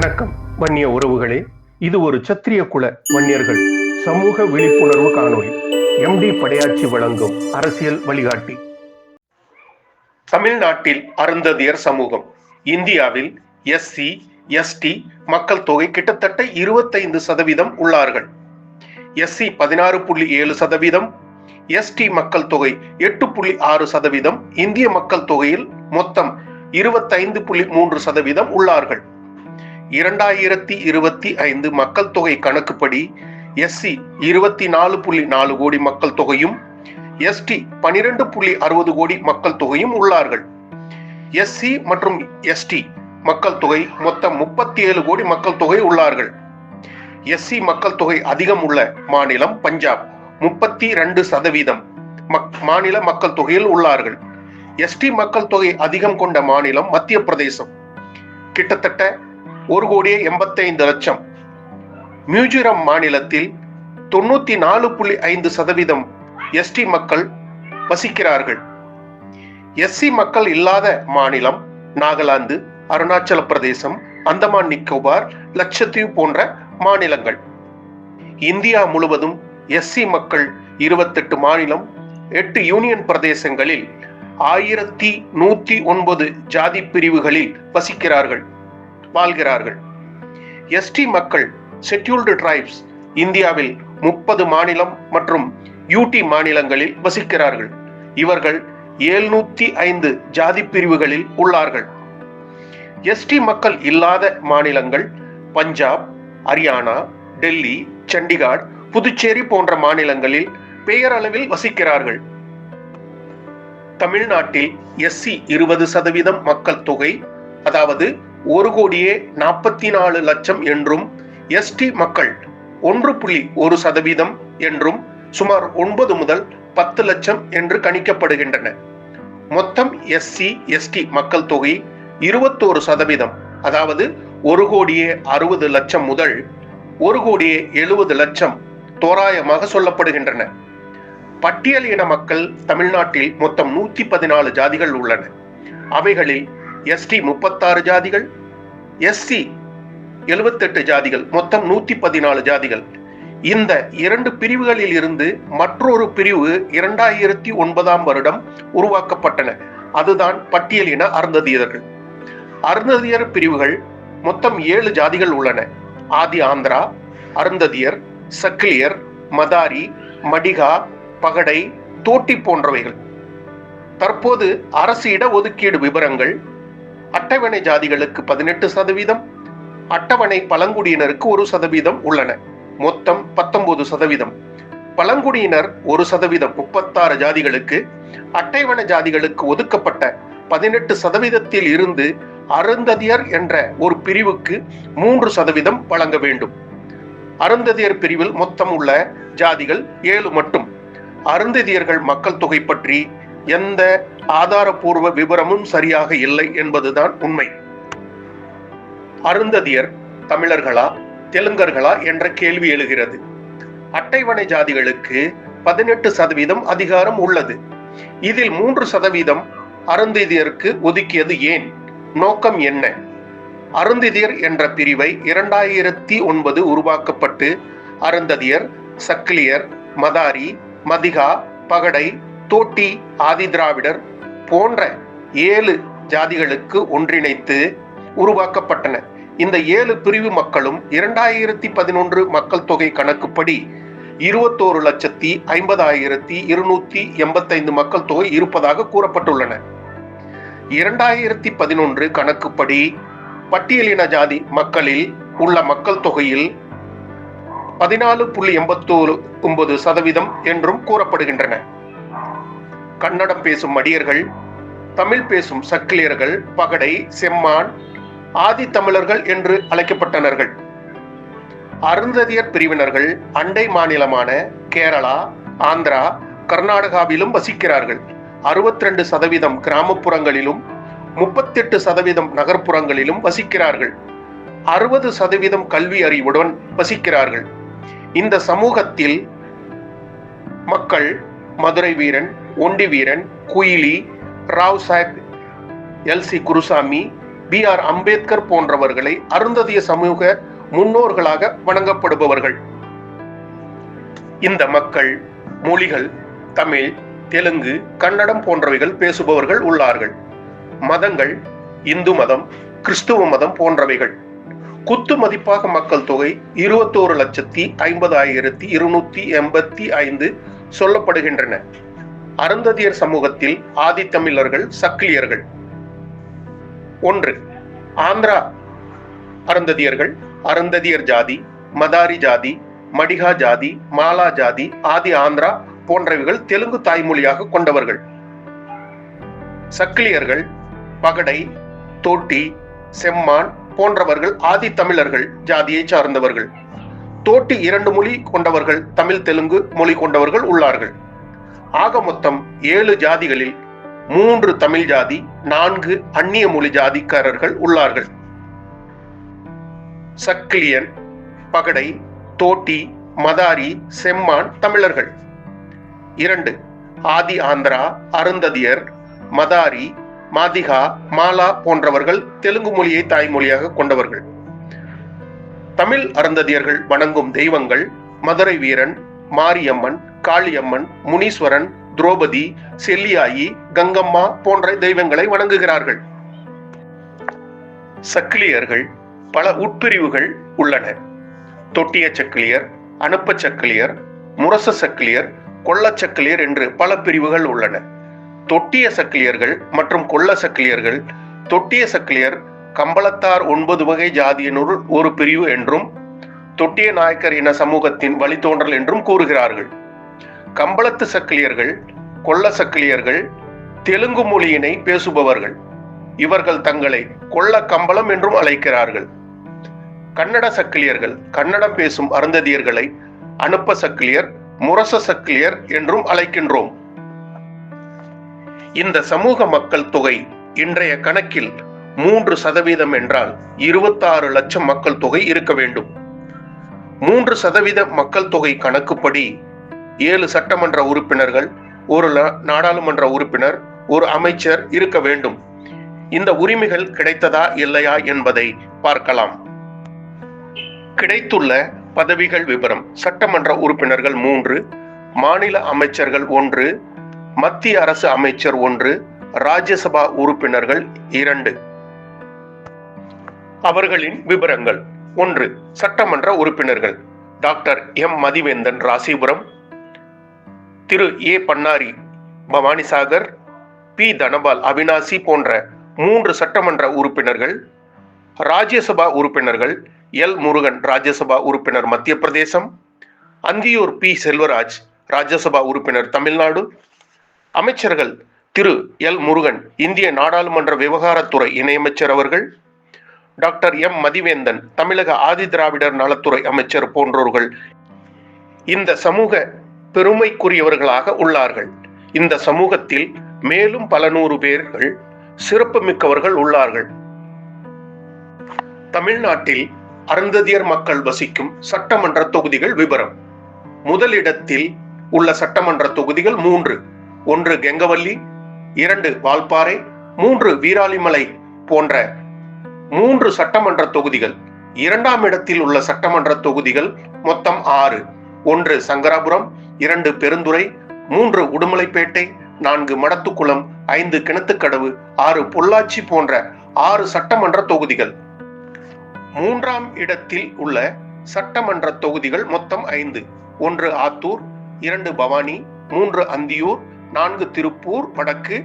வணக்கம் வன்னிய உறவுகளே. இது ஒரு சத்திரிய குல வன்னியர்கள் சமூக விழிப்புணர்வு காணொளி. எம்டி படையாட்சி வழங்கும் அரசியல் வழிகாட்டி. தமிழ்நாட்டில் அருந்ததியர் சமூகம். இந்தியாவில் எஸ்சி எஸ்டி மக்கள் தொகை கிட்டத்தட்ட இருபத்தைந்து சதவீதம் உள்ளார்கள். எஸ்சி பதினாறு புள்ளி ஏழு சதவீதம் எஸ்டி மக்கள் தொகை எட்டு புள்ளி ஆறு சதவீதம் இந்திய மக்கள் தொகையில் மொத்தம் இருபத்தைந்து புள்ளி மூன்று சதவீதம் உள்ளார்கள். இரண்டாயிரத்தி இருபத்தி ஐந்து மக்கள் தொகை கணக்குப்படி எஸ்சி இருபத்தி நாலு புள்ளி நாலு கோடி மக்கள் தொகையும் எஸ்டி பனிரெண்டு புள்ளி அறுபது கோடி மக்கள் தொகையும் உள்ளார்கள். எஸ்சி மற்றும் எஸ்டி மக்கள் தொகை மொத்தம் முப்பத்தி ஏழு கோடி மக்கள் தொகை உள்ளார்கள். எஸ்சி மக்கள் தொகை அதிகம் உள்ள மாநிலம் பஞ்சாப் முப்பத்தி ரெண்டு சதவீதம் மக்- மாநில மக்கள் தொகையில் உள்ளார்கள். எஸ்டி மக்கள் தொகை அதிகம் கொண்ட மாநிலம் மத்திய பிரதேசம் கிட்டத்தட்ட ஒரு கோடியே எண்பத்தைந்து லட்சம். மியூஜிரம் மாநிலத்தில் தொண்ணூத்தி நாலு புள்ளி ஐந்து சதவீதம் எஸ்டி மக்கள் வசிக்கிறார்கள். எஸ்சி மக்கள் இல்லாத மாநிலம் நாகாலாந்து அருணாச்சல பிரதேசம் அந்தமான் நிக்கோபார் லட்சத்தீவு போன்ற மாநிலங்கள். இந்தியா முழுவதும் எஸ்சி மக்கள் இருபத்தெட்டு மாநிலம் எட்டு யூனியன் பிரதேசங்களில் ஆயிரத்தி நூத்தி ஒன்பது ஜாதி பிரிவுகளில் வசிக்கிறார்கள். வாழ்கிறார்கள். எஸ்டி மக்கள் செட்யூல்டு டிரைப்ஸ் இந்தியாவில் முப்பது மாநிலம் மற்றும் யூடி மாநிலங்களில் வசிக்கிறார்கள். இவர்கள் எழுநூத்தி ஐந்து ஜாதி பிரிவுகளில் உள்ளார்கள். எஸ்டி மக்கள் இல்லாத மாநிலங்கள் பஞ்சாப் ஹரியானா டெல்லி சண்டிகார் புதுச்சேரி போன்ற மாநிலங்களில் பெயரளவில் வசிக்கிறார்கள். தமிழ்நாட்டில் எஸ்சி இருபது சதவீதம் மக்கள் தொகை அதாவது ஒரு கோடியே நாற்பத்தி நாலு லட்சம் என்றும் எஸ்டி மக்கள் ஒன்று புள்ளி ஒரு சதவீதம் என்றும் சுமார் ஒன்பது முதல் பத்து லட்சம் என்று கணிக்கப்படுகின்றன. மொத்தம் எஸ்சி எஸ்டி மக்கள் தொகை இருபத்தோரு சதவீதம். அதாவது ஒரு கோடியே அறுபது லட்சம் முதல் ஒரு கோடியே எழுபது லட்சம் தோராயமாக சொல்லப்படுகின்றன. பட்டியல் இன மக்கள் தமிழ்நாட்டில் மொத்தம் நூத்தி பதினாலு ஜாதிகள் உள்ளன. அவைகளில் எஸ்டி முப்பத்தாறு ஜாதிகள் எஸ்சி எழுபத்தெட்டு ஜாதிகள் மொத்தம் நூத்தி பதினாலு ஜாதிகள். இந்த இரண்டு பிரிவுகளில் இருந்து மற்றொரு பிரிவு இரண்டாயிரத்தி ஒன்பதாம் வருடம் உருவாக்கப்பட்டன. அதுதான் பட்டியலின அருந்ததியர்கள். அருந்ததியர் பிரிவுகள் மொத்தம் ஏழு ஜாதிகள் உள்ளன. ஆதி ஆந்திரா அருந்ததியர் சக்கிலியர் மதாரி மடிகா பகடை தோட்டி போன்றவைகள். தற்போது அரசு இட ஒதுக்கீடு விவரங்கள் அட்டவணை ஜாதிகளுக்கு பதினெட்டு சதவீதம் அட்டவணை பழங்குடியினருக்கு ஒரு சதவீதம் உள்ளன. மொத்தம் பத்தொன்பது சதவீதம். பழங்குடியினர் ஒரு சதவீதம். முப்பத்தாறு ஜாதிகளுக்கு அட்டைவன ஜாதிகளுக்கு ஒதுக்கப்பட்ட பதினெட்டு சதவீதத்தில் இருந்து அருந்ததியர் என்ற ஒரு பிரிவுக்கு மூன்று சதவீதம் வழங்க வேண்டும். அருந்ததியர் பிரிவில் மொத்தம் உள்ள ஜாதிகள் ஏழு மட்டும். அருந்ததியர்கள் மக்கள் தொகை பற்றி எந்த ஆதாரபூர்வ விவரமும் சரியாக இல்லை என்பதுதான் உண்மை. அருந்ததியர் தமிழர்களா தெலுங்கர்களா என்ற கேள்வி எழுகிறது. அட்டைவணை ஜாதிகளுக்கு பதினெட்டு சதவீதம் அதிகாரம் உள்ளது. இதில் மூன்று சதவீதம் அருந்ததியருக்கு ஒதுக்கியது ஏன்? நோக்கம் என்ன? அருந்ததியர் என்ற பிரிவை இரண்டாயிரத்தி ஒன்பது உருவாக்கப்பட்டு அருந்ததியர் சக்கிலியர் மதாரி மதிகா பகடை தோட்டி ஆதிதிராவிடர் போன்ற ஏழு ஜாதிகளுக்கு ஒன்றிணைத்து உருவாக்கப்பட்டன. இந்த ஏழு பிரிவு மக்களும் இரண்டாயிரத்தி பதினொன்று மக்கள் தொகை கணக்குப்படி இருபத்தோரு லட்சத்தி ஐம்பதாயிரத்தி இருநூத்தி எண்பத்தைந்து மக்கள் தொகை இருப்பதாக கூறப்பட்டுள்ளன. இரண்டாயிரத்தி பதினொன்று கணக்குப்படி பட்டியலின ஜாதி மக்களில் உள்ள மக்கள் தொகையில் பதினாலு புள்ளி எண்பத்தோரு ஒன்பது சதவீதம் என்றும் கூறப்படுகின்றன. கன்னடம் பேசும் மடியர்கள் தமிழ் பேசும் சக்கிலியர்கள் பகடை செம்மான் ஆதி தமிழர்கள் என்று அழைக்கப்பட்டனர்கள். அருந்ததியர் பிரிவினர்கள் அண்டை மாநிலமான கேரளா ஆந்திரா கர்நாடகாவிலும் வசிக்கிறார்கள். அறுபத்தி ரெண்டு சதவீதம் கிராமப்புறங்களிலும் முப்பத்தெட்டு சதவீதம் நகர்ப்புறங்களிலும் வசிக்கிறார்கள். அறுபது சதவீதம் கல்வி அறிவுடன் வசிக்கிறார்கள். இந்த சமூகத்தில் மக்கள் Madurai Veeran Ondi Veeran Kuyili Rao chalk L C Gurusamy B R Ambedkar போன்றவர்களை அருந்ததிய சமூக முன்னோர்களாக வணங்கப்படுபவர்கள். இந்த மக்கள் மொழிகள் தமிழ் தெலுங்கு கன்னடம் போன்றவைகள் பேசுபவர்கள் உள்ளார்கள். மதங்கள் இந்து மதம் கிறிஸ்துவ மதம் போன்றவைகள். குத்து மதிப்பாக மக்கள் தொகை இருபத்தோரு லட்சத்தி ஐம்பதாயிரத்தி இருநூத்தி எண்பத்தி ஐந்து சொல்லப்படுகின்றன. அருந்ததியர் சமூகத்தில் ஆதித்தமிழர்கள் சக்கிலியர்கள். ஒன்று ஆந்திரா அருந்ததியர்கள் அருந்ததியர் ஜாதி மதாரி ஜாதி மடிகா ஜாதி மாலா ஜாதி ஆதி ஆந்திரா போன்றவைகள் தெலுங்கு தாய்மொழியாக கொண்டவர்கள். சக்கிலியர்கள் பகடை தோட்டி செம்மான் போன்றவர்கள் ஆதி தமிழர்கள் ஜாதியை சார்ந்தவர்கள். தோட்டி இரண்டு மொழி கொண்டவர்கள் தமிழ் தெலுங்கு மொழி கொண்டவர்கள் உள்ளார்கள். ஆக மொத்தம் ஏழு ஜாதிகளில் மூன்று தமிழ் ஜாதி நான்கு அந்நிய மொழி ஜாதிக்காரர்கள் உள்ளார்கள். சக்கிலியன் பகடை தோட்டி மதாரி செம்மான் தமிழர்கள். இரண்டு ஆதி ஆந்திரா அருந்ததியர் மதாரி மாதிகா மாலா போன்றவர்கள் தெலுங்கு மொழியை தாய்மொழியாக கொண்டவர்கள். தமிழ் அருந்ததியர்கள் வணங்கும் தெய்வங்கள் மதுரை வீரன் மாரியம்மன் காளியம்மன் முனீஸ்வரன் துரோபதி செல்லியாயி கங்கம்மா போன்ற தெய்வங்களை வணங்குகிறார்கள். சக்கிலியர்கள் பல உட்பிரிவுகள் உள்ளன தொட்டிய சக்கிலியர் அனுப்ப சக்கிலியர் முரச சக்கிலியர் கொள்ள சக்கிலியர் என்று பல பிரிவுகள் உள்ளன. தொட்டிய சக்கிலியர்கள் மற்றும் கொள்ள சக்கிலியர்கள் தொட்டிய சக்கிலியர் கம்பளத்தார் ஒன்பது வகை ஜாதியினுள் ஒரு பிரிவு என்றும் தொட்டிய நாயக்கர் இன சமூகத்தின் வழித்தோன்றல் என்றும் கூறுகிறார்கள். கம்பளத்து சக்கிலியர்கள் கொள்ள சக்கிலியர்கள் தெலுங்கு மொழியினை பேசுபவர்கள். இவர்கள் தங்களை கொள்ள கம்பளம் என்றும் அழைக்கிறார்கள். கன்னட சக்கிலியர்கள் கன்னடம் பேசும் அருந்ததியர்களை அனுப்ப சக்கிலியர் முரச சக்கிலியர் என்றும் அழைக்கின்றோம். இந்த சமூக மக்கள் தொகை இன்றைய கணக்கில் மூன்று சதவீதம் என்றால் இருபத்தாறு லட்சம் மக்கள் தொகை இருக்க வேண்டும். மூன்று சதவீத மக்கள் தொகை கணக்குப்படி ஏழு சட்டமன்ற உறுப்பினர்கள் ஒரு நாடாளுமன்ற உறுப்பினர் ஒரு அமைச்சர் இருக்க வேண்டும். இந்த உரிமைகள் கிடைத்ததா இல்லையா என்பதை பார்க்கலாம். கிடைத்துள்ள பதவிகள் விவரம் சட்டமன்ற உறுப்பினர்கள் மூன்று மாநில அமைச்சர்கள் ஒன்று மத்திய அரசு அமைச்சர் ஒன்று ராஜ்யசபா உறுப்பினர்கள் இரண்டு. அவர்களின் விவரங்கள் ஒன்று சட்டமன்ற உறுப்பினர்கள். Doctor M. Mathiventhan Rasipuram. Thiru. A. Bannari Bhavanisagar P. Dhanapal Avinashi போன்ற மூன்று சட்டமன்ற உறுப்பினர்கள். ராஜ்யசபா உறுப்பினர்கள் எல். முருகன் ராஜ்யசபா உறுப்பினர் மத்திய பிரதேசம் அந்தியூர் பி. செல்வராஜ் ராஜ்யசபா உறுப்பினர் தமிழ்நாடு. அமைச்சர்கள் திரு. எல். முருகன் இந்திய நாடாளுமன்ற விவகாரத்துறை இணையமைச்சர் அவர்கள். Doctor M. மதிவேந்தன் தமிழக ஆதிதிராவிடர் நலத்துறை அமைச்சர் போன்றோர்கள் இந்த சமூக பெருமைக்குரியவர்களாக உள்ளார்கள். இந்த சமூகத்தில் மேலும் பல நூறு பேர்கள் சிறப்பு மிக்கவர்கள் உள்ளார்கள். தமிழ்நாட்டில் அருந்ததியர் மக்கள் வசிக்கும் சட்டமன்ற தொகுதிகள் விவரம் முதலிடத்தில் உள்ள சட்டமன்ற தொகுதிகள் மூன்று. ஒன்று கெங்கவல்லி இரண்டு வால்பாறை மூன்று வீராலிமலை போன்ற மூன்று சட்டமன்ற தொகுதிகள். இரண்டாம் இடத்தில் உள்ள சட்டமன்ற தொகுதிகள் மொத்தம் ஆறு. ஒன்று சங்கராபுரம் இரண்டு பெருந்துறை மூன்று உடுமலைப்பேட்டை நான்கு மடத்துக்குளம் ஐந்து கிணத்துக்கடவு ஆறு பொள்ளாச்சி போன்ற ஆறு சட்டமன்ற தொகுதிகள். மூன்றாம் இடத்தில் உள்ள சட்டமன்ற தொகுதிகள் மொத்தம் ஐந்து. ஒன்று ஆத்தூர் இரண்டு பவானி மூன்று அந்தியூர் நான்கு திருப்பூர் வடக்கு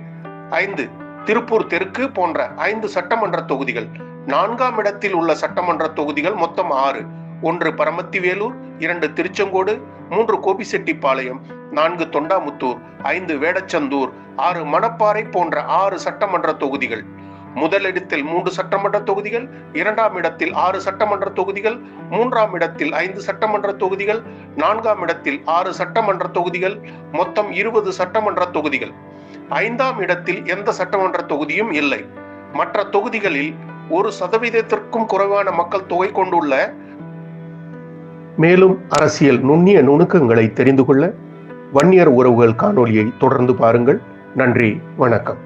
ஐந்து திருப்பூர் தெற்கு போன்ற ஐந்து சட்டமன்ற தொகுதிகள். நான்காம் இடத்தில் உள்ள சட்டமன்ற தொகுதிகள் மொத்தம் ஆறு. ஒன்று பரமத்திவேலூர் இரண்டு திருச்செங்கோடு மூன்று கோபிசெட்டிப்பாளையம் நான்கு தொண்டாமுத்தூர் ஐந்து வேடச்சந்தூர் ஆறு மணப்பாறை போன்ற ஆறு சட்டமன்ற தொகுதிகள். முதலிடத்தில் மூன்று சட்டமன்ற தொகுதிகள் இரண்டாம் இடத்தில் ஆறு சட்டமன்ற தொகுதிகள் மூன்றாம் இடத்தில் ஐந்து சட்டமன்ற தொகுதிகள் நான்காம் இடத்தில் ஆறு சட்டமன்ற தொகுதிகள் மொத்தம் இருபது சட்டமன்ற தொகுதிகள். ஐந்தாம் இடத்தில் எந்த சட்டமன்ற தொகுதியும் இல்லை. மற்ற தொகுதிகளில் ஒரு சதவீதத்திற்கும் குறைவான மக்கள் தொகை கொண்டுள்ள மேலும் அரசியல் நுண்ணிய நுணுக்கங்களை தெரிந்து கொள்ள வன்னியர் உறவுகள் காணொலியை தொடர்ந்து பாருங்கள். நன்றி வணக்கம்.